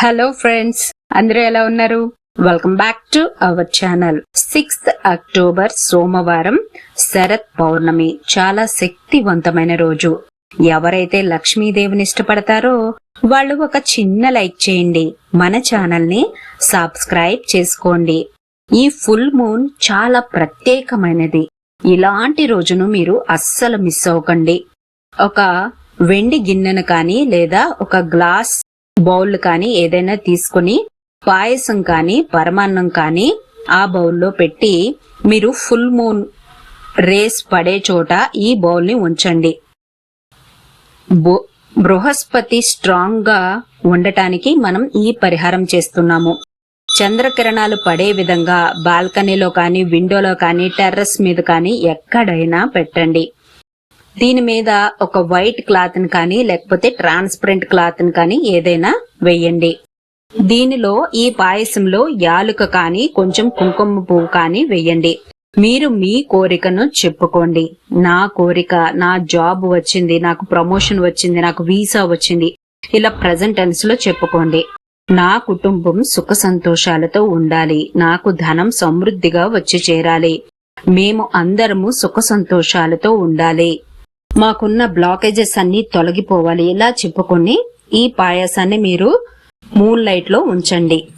Hello friends అందరూ ఎలా ఉన్నారు? Welcome back to our channel sixth October సోమవారం శరత్ పౌర్ణమి. చాలా శక్తివంతమైన రోజు. ఎవరైతే లక్ష్మీదేవిని ఇష్టపడతారో వాళ్ళు ఒక చిన్న లైక్ చేయండి. మన ఛానల్ని సబ్స్క్రైబ్ చేసుకోండి. ఈ ఫుల్ మూన్ చాలా ప్రత్యేకమైనది. ఇలాంటి రోజును మీరు అస్సలు మిస్ అవ్వకండి. ఒక వెండి గిన్నెను కానీ లేదా ఒక గ్లాస్ బౌల్ కానీ ఏదైనా తీసుకుని పాయసం కానీ పరమాన్నం కానీ ఆ బౌల్లో పెట్టి మీరు ఫుల్ మూన్ రేస్ పడే చోట ఈ బౌల్ని ఉంచండి. బృహస్పతి స్ట్రాంగ్గా ఉండటానికి మనం ఈ పరిహారం చేస్తున్నాము. చంద్రకిరణాలు పడే విధంగా బాల్కనీలో కానీ విండోలో కానీ టెర్రస్ మీద కానీ ఎక్కడైనా పెట్టండి. దీని మీద ఒక వైట్ క్లాత్ని కానీ లేకపోతే ట్రాన్స్పరెంట్ క్లాత్ని కానీ ఏదైనా వేయండి. దీనిలో ఈ పాయసంలో యాలుక కానీ కొంచెం కుంకుమ పువ్వు కానీ వేయండి. మీరు మీ కోరికను చెప్పుకోండి. నా కోరిక నా జాబ్ వచ్చింది నాకు ప్రమోషన్ వచ్చింది నాకు వీసా వచ్చింది. ఇలా ప్రజెంట్ టెన్స్లో చెప్పుకోండి. నా కుటుంబం సుఖ సంతోషాలతో ఉండాలి. నాకు ధనం సమృద్ధిగా వచ్చి చేరాలి. మేము అందరము సుఖ సంతోషాలతో ఉండాలి. మాకున్న బ్లాకేజెస్ అన్ని తొలగిపోవాలి. ఇలా చెప్పుకొని ఈ పాయాసాన్ని మీరు మూన్ లైట్లో ఉంచండి.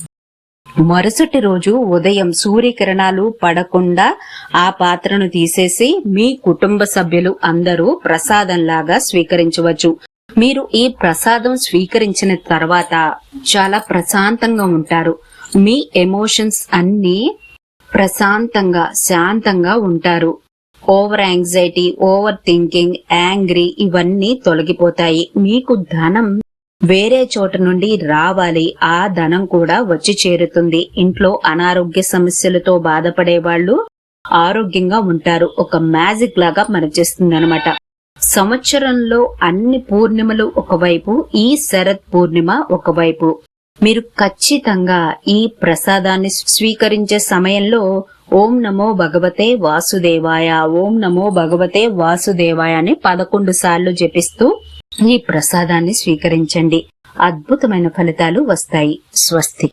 మరుసటి రోజు ఉదయం సూర్యకిరణాలు పడకుండా ఆ పాత్రను తీసేసి మీ కుటుంబ సభ్యులు అందరూ ప్రసాదంలాగా స్వీకరించవచ్చు. మీరు ఈ ప్రసాదం స్వీకరించిన తర్వాత చాలా ప్రశాంతంగా ఉంటారు. మీ ఎమోషన్స్ అన్నీ ప్రశాంతంగా శాంతంగా ఉంటారు. Over anxiety overthinking angry ఇవన్నీ తొలగిపోతాయి. మీకు ధనం వేరే చోట నుండి రావాలి. ఆ ధనం కూడా వచ్చి చేరుతుంది. ఇంట్లో అనారోగ్య సమస్యలతో బాధపడే వాళ్ళు ఆరోగ్యంగా ఉంటారు. ఒక మ్యాజిక్ లాగా పనిచేస్తుంది అనమాట సంవత్సరంలో అన్ని పూర్ణిమలు ఒకవైపు ఈ శరత్ పూర్ణిమ ఒకవైపు. మీరు ఖచ్చితంగా ఈ ప్రసాదాన్ని స్వీకరించే సమయంలో ఓం నమో భగవతే వాసుదేవాయ ఓం నమో భగవతే వాసుదేవాయ అని పదకొండు సార్లు జపిస్తూ ఈ ప్రసాదాన్ని స్వీకరించండి. అద్భుతమైన ఫలితాలు వస్తాయి. స్వస్తి.